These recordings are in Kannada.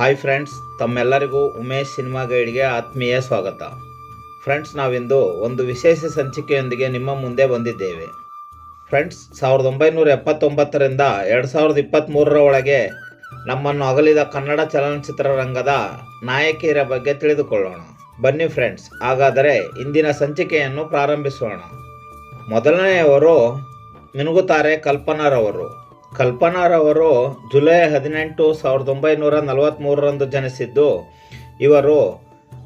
ಹಾಯ್ ಫ್ರೆಂಡ್ಸ್ ತಮ್ಮೆಲ್ಲರಿಗೂ ಉಮೇಶ್ ಸಿನಿಮಾ ಗೈಡ್ಗೆ ಆತ್ಮೀಯ ಸ್ವಾಗತ. ಫ್ರೆಂಡ್ಸ್ ನಾವಿಂದು ಒಂದು ವಿಶೇಷ ಸಂಚಿಕೆಯೊಂದಿಗೆ ನಿಮ್ಮ ಮುಂದೆ ಬಂದಿದ್ದೇವೆ. ಫ್ರೆಂಡ್ಸ್ ಸಾವಿರದ ಒಂಬೈನೂರ ಎಪ್ಪತ್ತೊಂಬತ್ತರಿಂದ ಎರಡು ಸಾವಿರದ ಇಪ್ಪತ್ತ್ಮೂರರ ಒಳಗೆ ನಮ್ಮನ್ನು ಅಗಲಿದ ಕನ್ನಡ ಚಲನಚಿತ್ರರಂಗದ ನಾಯಕಿಯರ ಬಗ್ಗೆ ತಿಳಿದುಕೊಳ್ಳೋಣ. ಬನ್ನಿ ಫ್ರೆಂಡ್ಸ್ ಹಾಗಾದರೆ ಇಂದಿನ ಸಂಚಿಕೆಯನ್ನು ಪ್ರಾರಂಭಿಸೋಣ. ಮೊದಲನೆಯವರು ಮಿನುಗುತ್ತಾರೆ ಕಲ್ಪನಾರವರು. ಕಲ್ಪನಾರವರು ಜುಲೈ ಹದಿನೆಂಟು ಸಾವಿರದ ಒಂಬೈನೂರ ನಲವತ್ತ್ಮೂರರಂದು ಜನಿಸಿದ್ದು, ಇವರು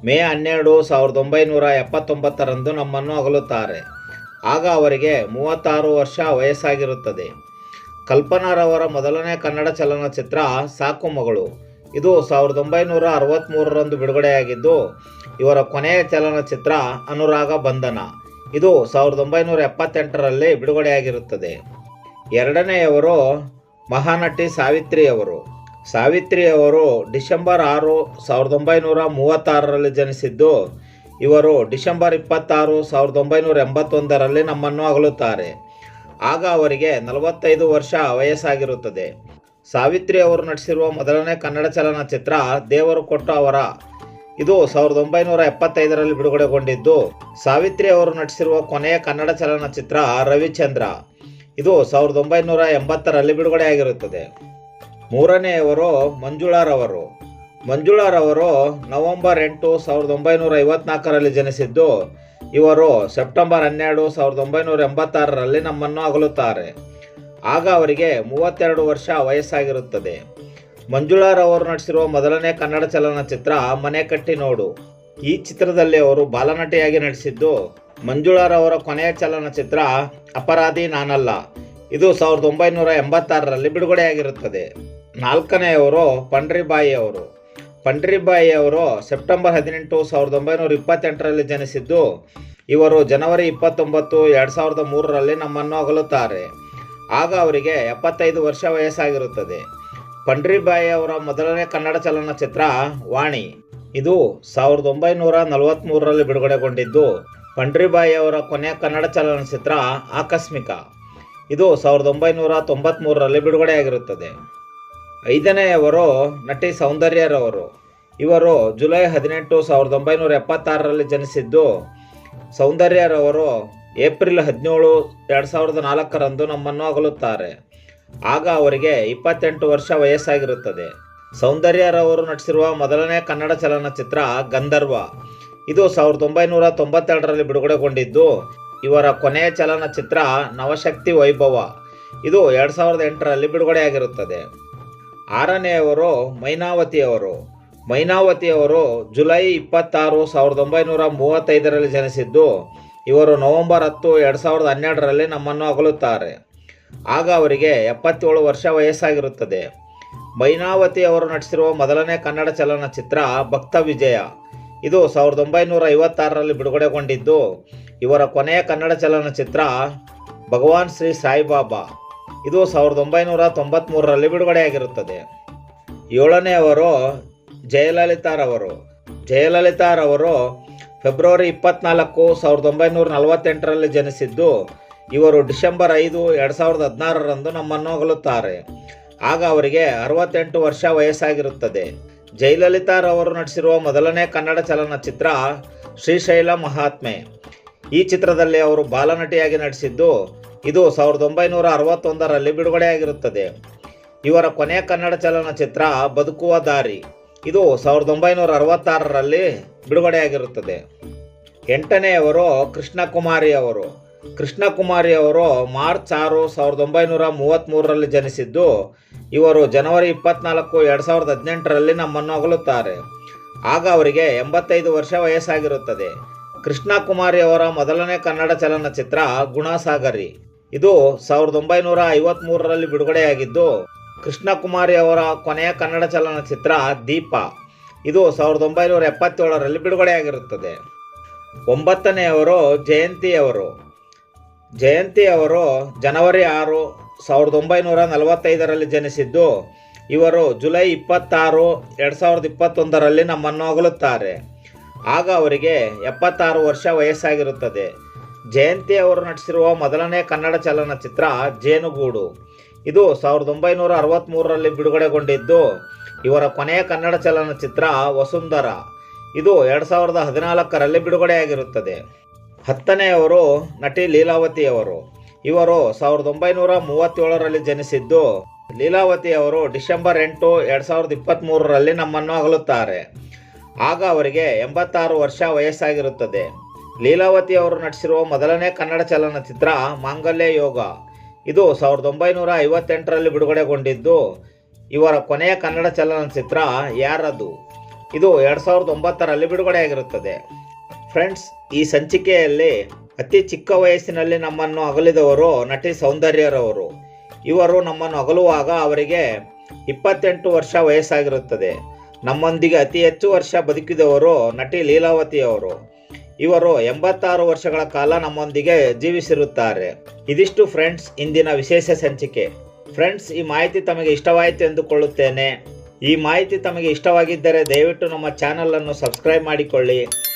ಮೇ ಹನ್ನೆರಡು ಸಾವಿರದ ಒಂಬೈನೂರ ಎಪ್ಪತ್ತೊಂಬತ್ತರಂದು ನಮ್ಮನ್ನು ಅಗಲುತ್ತಾರೆ. ಆಗ ಅವರಿಗೆ ಮೂವತ್ತಾರು ವರ್ಷ ವಯಸ್ಸಾಗಿರುತ್ತದೆ. ಕಲ್ಪನಾರವರ ಮೊದಲನೇ ಕನ್ನಡ ಚಲನಚಿತ್ರ ಸಾಕು ಮಗಳು. ಇದು ಸಾವಿರದ ಒಂಬೈನೂರ ಅರವತ್ತ್ಮೂರರಂದು ಬಿಡುಗಡೆಯಾಗಿದ್ದು, ಇವರ ಕೊನೆಯ ಚಲನಚಿತ್ರ ಅನುರಾಗ ಬಂಧನ. ಇದು ಸಾವಿರದ ಒಂಬೈನೂರ ಎಪ್ಪತ್ತೆಂಟರಲ್ಲಿ ಬಿಡುಗಡೆಯಾಗಿರುತ್ತದೆ. ಎರಡನೆಯವರು ಮಹಾನಟಿ ಸಾವಿತ್ರಿಯವರು. ಸಾವಿತ್ರಿಯವರು ಡಿಸೆಂಬರ್ ಆರು ಸಾವಿರದ ಒಂಬೈನೂರ ಮೂವತ್ತಾರರಲ್ಲಿ ಜನಿಸಿದ್ದು, ಇವರು ಡಿಸೆಂಬರ್ ಇಪ್ಪತ್ತಾರು ಸಾವಿರದ ಒಂಬೈನೂರ ಎಂಬತ್ತೊಂದರಲ್ಲಿ ನಮ್ಮನ್ನು ಅಗಲುತ್ತಾರೆ. ಆಗ ಅವರಿಗೆ ನಲವತ್ತೈದು ವರ್ಷ ವಯಸ್ಸಾಗಿರುತ್ತದೆ. ಸಾವಿತ್ರಿ ಅವರು ನಟಿಸಿರುವ ಮೊದಲನೇ ಕನ್ನಡ ಚಲನಚಿತ್ರ ದೇವರು ಕೊಟ್ಟ ಅವರ ಇದು ಸಾವಿರದ ಒಂಬೈನೂರ ಎಪ್ಪತ್ತೈದರಲ್ಲಿ ಬಿಡುಗಡೆಗೊಂಡಿದ್ದು ಸಾವಿತ್ರಿ ಅವರು ನಟಿಸಿರುವ ಕೊನೆಯ ಕನ್ನಡ ಚಲನಚಿತ್ರ ರವಿಚಂದ್ರ. ಇದು ಸಾವಿರದ ಒಂಬೈನೂರ ಎಂಬತ್ತರಲ್ಲಿ ಬಿಡುಗಡೆಯಾಗಿರುತ್ತದೆ ಮೂರನೆಯವರು ಮಂಜುಳಾರವರು. ಮಂಜುಳಾರವರು ನವೆಂಬರ್ ಎಂಟು ಸಾವಿರದ ಒಂಬೈನೂರ ಐವತ್ನಾಲ್ಕರಲ್ಲಿ ಜನಿಸಿದ್ದು, ಇವರು ಸೆಪ್ಟೆಂಬರ್ ಹನ್ನೆರಡು ಸಾವಿರದ ಒಂಬೈನೂರ ಎಂಬತ್ತಾರರಲ್ಲಿ ನಮ್ಮನ್ನು ಅಗಲುತ್ತಾರೆ. ಆಗ ಅವರಿಗೆ ಮೂವತ್ತೆರಡು ವರ್ಷ ವಯಸ್ಸಾಗಿರುತ್ತದೆ. ಮಂಜುಳಾರವರು ನಟಿಸಿರುವ ಮೊದಲನೇ ಕನ್ನಡ ಚಲನಚಿತ್ರ ಮನೆ ಕಟ್ಟಿ ನೋಡು ಈ ಚಿತ್ರದಲ್ಲಿ ಅವರು ಬಾಲನಟಿಯಾಗಿ ನಟಿಸಿದ್ದು ಮಂಜುಳಾರವರ ಕೊನೆಯ ಚಲನಚಿತ್ರ ಅಪರಾಧಿ ನಾನಲ್ಲ. ಇದು ಸಾವಿರದ ಒಂಬೈನೂರ ಎಂಬತ್ತಾರರಲ್ಲಿ ಬಿಡುಗಡೆಯಾಗಿರುತ್ತದೆ. ನಾಲ್ಕನೆಯವರು ಪಂಡ್ರಿಬಾಯಿ ಅವರು ಪಂಡ್ರಿಬಾಯಿ ಅವರು ಸೆಪ್ಟೆಂಬರ್ ಹದಿನೆಂಟು ಸಾವಿರದ ಒಂಬೈನೂರ ಇಪ್ಪತ್ತೆಂಟರಲ್ಲಿ ಜನಿಸಿದ್ದು, ಇವರು ಜನವರಿ ಇಪ್ಪತ್ತೊಂಬತ್ತು ಎರಡು ಸಾವಿರದ ಮೂರರಲ್ಲಿ ನಮ್ಮನ್ನು ಅಗಲುತ್ತಾರೆ. ಆಗ ಅವರಿಗೆ ಎಪ್ಪತ್ತೈದು ವರ್ಷ ವಯಸ್ಸಾಗಿರುತ್ತದೆ. ಪಂಡ್ರಿಬಾಯಿ ಅವರ ಮೊದಲನೇ ಕನ್ನಡ ಚಲನಚಿತ್ರ ವಾಣಿ. ಇದು ಸಾವಿರದ ಒಂಬೈನೂರ ನಲವತ್ತ್ಮೂರರಲ್ಲಿ ಬಿಡುಗಡೆಗೊಂಡಿದ್ದು ಪಂಡ್ರಿಬಾಯಿ ಅವರ ಕೊನೆಯ ಕನ್ನಡ ಚಲನಚಿತ್ರ ಆಕಸ್ಮಿಕ. ಇದು ಸಾವಿರದ ಒಂಬೈನೂರ ತೊಂಬತ್ತ್ಮೂರರಲ್ಲಿ ಬಿಡುಗಡೆಯಾಗಿರುತ್ತದೆ. ಐದನೆಯವರು ನಟಿ ಸೌಂದರ್ಯರವರು. ಇವರು ಜುಲೈ ಹದಿನೆಂಟು ಸಾವಿರದ ಒಂಬೈನೂರ ಎಪ್ಪತ್ತಾರರಲ್ಲಿ ಜನಿಸಿದ್ದು ಸೌಂದರ್ಯರವರು ಏಪ್ರಿಲ್ ಹದಿನೇಳು ಎರಡು ಸಾವಿರದ ನಾಲ್ಕರಂದು ನಮ್ಮನ್ನು ಅಗಲುತ್ತಾರೆ. ಆಗ ಅವರಿಗೆ ಇಪ್ಪತ್ತೆಂಟು ವರ್ಷ ವಯಸ್ಸಾಗಿರುತ್ತದೆ. ಸೌಂದರ್ಯರವರು ನಟಿಸಿರುವ ಮೊದಲನೇ ಕನ್ನಡ ಚಲನಚಿತ್ರ ಗಂಧರ್ವ. ಇದು ಸಾವಿರದ ಒಂಬೈನೂರ ತೊಂಬತ್ತೆರಡರಲ್ಲಿ ಬಿಡುಗಡೆಗೊಂಡಿದ್ದು. ಇವರ ಕೊನೆಯ ಚಲನಚಿತ್ರ ನವಶಕ್ತಿ ವೈಭವ. ಇದು ಎರಡು ಸಾವಿರದ ಎಂಟರಲ್ಲಿ ಬಿಡುಗಡೆಯಾಗಿರುತ್ತದೆ. ಆರನೆಯವರು ಮೈನಾವತಿಯವರು. ಮೈನಾವತಿಯವರು ಜುಲೈ ಇಪ್ಪತ್ತಾರು ಸಾವಿರದ ಒಂಬೈನೂರ ಮೂವತ್ತೈದರಲ್ಲಿ ಜನಿಸಿದ್ದು. ಇವರು ನವೆಂಬರ್ ಹತ್ತು ಎರಡು ಸಾವಿರದ ಹನ್ನೆರಡರಲ್ಲಿ ನಮ್ಮನ್ನು ಅಗಲುತ್ತಾರೆ. ಆಗ ಅವರಿಗೆ ಎಪ್ಪತ್ತೇಳು ವರ್ಷ ವಯಸ್ಸಾಗಿರುತ್ತದೆ. ಮೈನಾವತಿ ಅವರು ನಟಿಸಿರುವ ಮೊದಲನೇ ಕನ್ನಡ ಚಲನಚಿತ್ರ ಭಕ್ತ ವಿಜಯ. ಇದು ಸಾವಿರದ ಒಂಬೈನೂರ ಐವತ್ತಾರರಲ್ಲಿ ಬಿಡುಗಡೆಗೊಂಡಿದ್ದು ಇವರ ಕೊನೆಯ ಕನ್ನಡ ಚಲನಚಿತ್ರ ಭಗವಾನ್ ಶ್ರೀ ಸಾಯಿಬಾಬಾ. ಇದು ಸಾವಿರದ ಒಂಬೈನೂರ ತೊಂಬತ್ತ್ಮೂರರಲ್ಲಿ ಬಿಡುಗಡೆಯಾಗಿರುತ್ತದೆ. ಏಳನೆಯವರು ಜಯಲಲಿತಾರವರು. ಜಯಲಲಿತಾರವರು ಫೆಬ್ರವರಿ ಇಪ್ಪತ್ನಾಲ್ಕು ಸಾವಿರದ ಒಂಬೈನೂರ ನಲವತ್ತೆಂಟರಲ್ಲಿ ಜನಿಸಿದ್ದು, ಇವರು ಡಿಸೆಂಬರ್ ಐದು ಎರಡು ಸಾವಿರದ ಹದಿನಾರರಂದು ನಮ್ಮನ್ನು ಅಗಲುತ್ತಾರೆ. ಆಗ ಅವರಿಗೆ ಅರವತ್ತೆಂಟು ವರ್ಷ ವಯಸ್ಸಾಗಿರುತ್ತದೆ. ಜಯಲಲಿತಾರವರು ನಟಿಸಿರುವ ಮೊದಲನೇ ಕನ್ನಡ ಚಲನಚಿತ್ರ ಶ್ರೀಶೈಲ ಮಹಾತ್ಮೆ. ಈ ಚಿತ್ರದಲ್ಲಿ ಅವರು ಬಾಲನಟಿಯಾಗಿ ನಟಿಸಿದ್ದು ಇದು ಸಾವಿರದ ಒಂಬೈನೂರ ಅರವತ್ತೊಂದರಲ್ಲಿ ಬಿಡುಗಡೆಯಾಗಿರುತ್ತದೆ. ಇವರ ಕೊನೆಯ ಕನ್ನಡ ಚಲನಚಿತ್ರ ಬದುಕುವ ದಾರಿ ಇದು ಸಾವಿರದ ಒಂಬೈನೂರ ಅರವತ್ತಾರರಲ್ಲಿ ಬಿಡುಗಡೆಯಾಗಿರುತ್ತದೆ. ಎಂಟನೆಯವರು ಕೃಷ್ಣಕುಮಾರಿ ಅವರು ಕೃಷ್ಣಕುಮಾರಿ ಅವರು ಮಾರ್ಚ್ ಆರು ಸಾವಿರದ ಒಂಬೈನೂರ ಮೂವತ್ತ್ಮೂರರಲ್ಲಿ ಜನಿಸಿದ್ದು, ಇವರು ಜನವರಿ ಇಪ್ಪತ್ನಾಲ್ಕು ಎರಡು ಸಾವಿರದ ಹದಿನೆಂಟರಲ್ಲಿ ನಮ್ಮನ್ನು ಅಗಲುತ್ತಾರೆ. ಆಗ ಅವರಿಗೆ ಎಂಬತ್ತೈದು ವರ್ಷ ವಯಸ್ಸಾಗಿರುತ್ತದೆ. ಕೃಷ್ಣಕುಮಾರಿ ಅವರ ಮೊದಲನೇ ಕನ್ನಡ ಚಲನಚಿತ್ರ ಗುಣಸಾಗರಿ. ಇದು ಸಾವಿರದ ಒಂಬೈನೂರ ಐವತ್ತ್ಮೂರರಲ್ಲಿ ಬಿಡುಗಡೆಯಾಗಿದ್ದು, ಕೃಷ್ಣಕುಮಾರಿ ಅವರ ಕೊನೆಯ ಕನ್ನಡ ಚಲನಚಿತ್ರ ದೀಪ. ಇದು ಸಾವಿರದ ಒಂಬೈನೂರ ಎಪ್ಪತ್ತೇಳರಲ್ಲಿ ಬಿಡುಗಡೆಯಾಗಿರುತ್ತದೆ. ಒಂಬತ್ತನೆಯವರು ಜಯಂತಿಯವರು. ಜಯಂತಿ ಅವರು ಜನವರಿ ಆರು ಸಾವಿರದ ಒಂಬೈನೂರ ನಲವತ್ತೈದರಲ್ಲಿ ಜನಿಸಿದ್ದು, ಇವರು ಜುಲೈ ಇಪ್ಪತ್ತಾರು ಎರಡು ಸಾವಿರದ ಇಪ್ಪತ್ತೊಂದರಲ್ಲಿ ನಮ್ಮನ್ನು ಅಗಲುತ್ತಾರೆ. ಆಗ ಅವರಿಗೆ ಎಪ್ಪತ್ತಾರು ವರ್ಷ ವಯಸ್ಸಾಗಿರುತ್ತದೆ. ಜಯಂತಿ ಅವರು ನಟಿಸಿರುವ ಮೊದಲನೇ ಕನ್ನಡ ಚಲನಚಿತ್ರ ಜೇನುಗೂಡು. ಇದು ಸಾವಿರದ ಒಂಬೈನೂರ ಅರವತ್ತ್ಮೂರರಲ್ಲಿ ಬಿಡುಗಡೆಗೊಂಡಿದ್ದು, ಇವರ ಕೊನೆಯ ಕನ್ನಡ ಚಲನಚಿತ್ರ ವಸುಂಧರ. ಇದು ಎರಡು ಸಾವಿರದ ಹದಿನಾಲ್ಕರಲ್ಲಿ ಬಿಡುಗಡೆಯಾಗಿರುತ್ತದೆ. ಹತ್ತನೆಯವರು ನಟಿ ಲೀಲಾವತಿಯವರು. ಇವರು ಸಾವಿರದ ಒಂಬೈನೂರ ಮೂವತ್ತೇಳರಲ್ಲಿ ಜನಿಸಿದ್ದು. ಲೀಲಾವತಿಯವರು ಡಿಸೆಂಬರ್ ಎಂಟು ಎರಡು ಸಾವಿರದ ಇಪ್ಪತ್ತ್ಮೂರರಲ್ಲಿ ನಮ್ಮನ್ನು ಅಗಲುತ್ತಾರೆ. ಆಗ ಅವರಿಗೆ ಎಂಬತ್ತಾರು ವರ್ಷ ವಯಸ್ಸಾಗಿರುತ್ತದೆ. ಲೀಲಾವತಿ ಅವರು ನಟಿಸಿರುವ ಮೊದಲನೇ ಕನ್ನಡ ಚಲನಚಿತ್ರ ಮಾಂಗಲ್ಯ ಯೋಗ. ಇದು ಸಾವಿರದ ಒಂಬೈನೂರ ಐವತ್ತೆಂಟರಲ್ಲಿ ಬಿಡುಗಡೆಗೊಂಡಿದ್ದು, ಇವರ ಕೊನೆಯ ಕನ್ನಡ ಚಲನಚಿತ್ರ ಯಾರದು? ಇದು ಎರಡು ಸಾವಿರದ ಒಂಬತ್ತರಲ್ಲಿ ಬಿಡುಗಡೆಯಾಗಿರುತ್ತದೆ. ಫ್ರೆಂಡ್ಸ್, ಈ ಸಂಚಿಕೆಯಲ್ಲಿ ಅತಿ ಚಿಕ್ಕ ವಯಸ್ಸಿನಲ್ಲಿ ನಮ್ಮನ್ನು ಅಗಲಿದವರು ನಟಿ ಸೌಂದರ್ಯರವರು. ಇವರು ನಮ್ಮನ್ನು ಅಗಲುವಾಗ ಅವರಿಗೆ ಇಪ್ಪತ್ತೆಂಟು ವರ್ಷ ವಯಸ್ಸಾಗಿರುತ್ತದೆ. ನಮ್ಮೊಂದಿಗೆ ಅತಿ ಹೆಚ್ಚು ವರ್ಷ ಬದುಕಿದವರು ನಟಿ ಲೀಲಾವತಿಯವರು. ಇವರು ಎಂಬತ್ತಾರು ವರ್ಷಗಳ ಕಾಲ ನಮ್ಮೊಂದಿಗೆ ಜೀವಿಸಿರುತ್ತಾರೆ. ಇದಿಷ್ಟು ಫ್ರೆಂಡ್ಸ್, ಇಂದಿನ ವಿಶೇಷ ಸಂಚಿಕೆ. ಫ್ರೆಂಡ್ಸ್, ಈ ಮಾಹಿತಿ ತಮಗೆ ಇಷ್ಟವಾಯಿತು ಎಂದುಕೊಳ್ಳುತ್ತೇನೆ. ಈ ಮಾಹಿತಿ ತಮಗೆ ಇಷ್ಟವಾಗಿದ್ದರೆ ದಯವಿಟ್ಟು ನಮ್ಮ ಚಾನಲನ್ನು ಸಬ್ಸ್ಕ್ರೈಬ್ ಮಾಡಿಕೊಳ್ಳಿ.